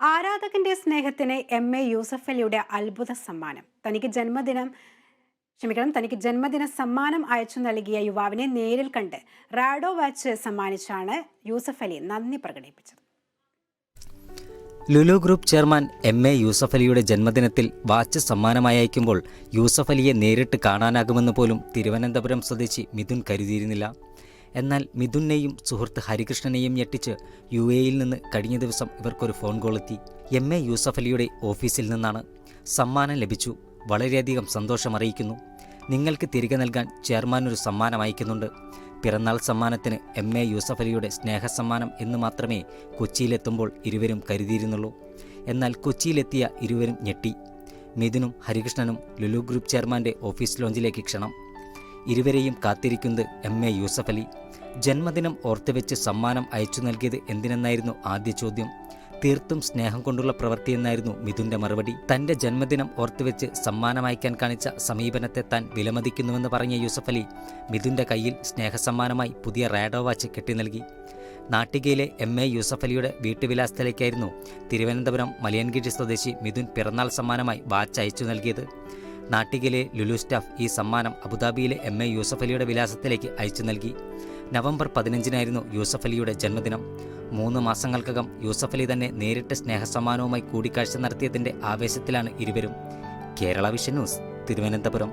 ആരാധകന്റെ സ്നേഹത്തിന് M. A. Yusuf അലിയുടെ അത്ഭുത സമ്മാനം. തനിക്ക് ജന്മദിനം ക്ഷമിക്കണം തനിക്ക് ജന്മദിന സമ്മാനം അയച്ചു നൽകിയ യുവാവിനെ നേരിൽ കണ്ട് റാഡോ വാച്ച് സമ്മാനിച്ചാണ് യൂസഫ് അലി നന്ദി പ്രകടിപ്പിച്ചത്. Lulu group chairman M. A. Yusuf അലിയുടെ ജന്മദിനത്തിൽ വാച്ച് സമ്മാനമായി അയക്കുമ്പോൾ യൂസഫ് അലിയെ നേരിട്ട് കാണാനാകുമെന്ന് പോലും തിരുവനന്തപുരം സ്വദേശി മിഥുൻ കരുതിയിരുന്നില്ല. എന്നാൽ മിഥുനെയും സുഹൃത്ത് ഹരികൃഷ്ണനെയും ഞെട്ടിച്ച് യു എയിൽ നിന്ന് കഴിഞ്ഞ ദിവസം ഇവർക്കൊരു ഫോൺ കോൾ എത്തി. എം എ യൂസഫ് അലിയുടെ ഓഫീസിൽ നിന്നാണ് സമ്മാനം ലഭിച്ചു. വളരെയധികം സന്തോഷം അറിയിക്കുന്നു. നിങ്ങൾക്ക് തിരികെ നൽകാൻ ചെയർമാൻ ഒരു സമ്മാനം അയക്കുന്നുണ്ട്. പിറന്നാൾ സമ്മാനത്തിന് എം എ യൂസഫ് അലിയുടെ സ്നേഹസമ്മാനം എന്ന് മാത്രമേ കൊച്ചിയിലെത്തുമ്പോൾ ഇരുവരും കരുതിയിരുന്നുള്ളൂ. എന്നാൽ കൊച്ചിയിലെത്തിയ ഇരുവരും ഞെട്ടി. മിഥുനും ഹരികൃഷ്ണനും ലുലു ഗ്രൂപ്പ് ചെയർമാന്റെ ഓഫീസ് ലോഞ്ചിലേക്ക് ക്ഷണം. ഇരുവരെയും കാത്തിരിക്കുന്നത് എം എ യൂസഫ് അലി. ജന്മദിനം ഓർത്തുവെച്ച് സമ്മാനം അയച്ചു നൽകിയത് എന്തിനെന്നായിരുന്നു ആദ്യ ചോദ്യം. തീർത്തും സ്നേഹം കൊണ്ടുള്ള പ്രവൃത്തിയെന്നായിരുന്നു മിഥുന്റെ മറുപടി. തന്റെ ജന്മദിനം ഓർത്തുവെച്ച് സമ്മാനമയക്കാൻ കാണിച്ച സമീപനത്തെ താൻ വിലമതിക്കുന്നുവെന്ന് പറഞ്ഞ യൂസഫ് അലി മിഥുന്റെ കയ്യിൽ സ്നേഹസമ്മാനമായി പുതിയ റാഡോ വാച്ച് കെട്ടി നൽകി. നാട്ടികയിലെ എം എ യൂസഫ് അലിയുടെ വീട്ടുവിലാസത്തിലേക്കായിരുന്നു തിരുവനന്തപുരം മലയൻകിഴി സ്വദേശി മിഥുൻ പിറന്നാൾ സമ്മാനമായി വാച്ച് അയച്ചു നൽകിയത്. നാട്ടികയിലെ ലുലു സ്റ്റാഫ് ഈ സമ്മാനം അബുദാബിയിലെ എം എ യൂസഫ് അലിയുടെ വിലാസത്തിലേക്ക് അയച്ചു നൽകി. നവംബർ പതിനഞ്ചിനായിരുന്നു യൂസഫ് അലിയുടെ ജന്മദിനം. മൂന്ന് മാസങ്ങൾക്കകം യൂസഫ് അലി തന്നെ നേരിട്ട് സ്നേഹസമ്മാനവുമായി കൂടിക്കാഴ്ച നടത്തിയതിന്റെ ആവേശത്തിലാണ് ഇരുവരും. Kerala vision news Thiruvananthapuram.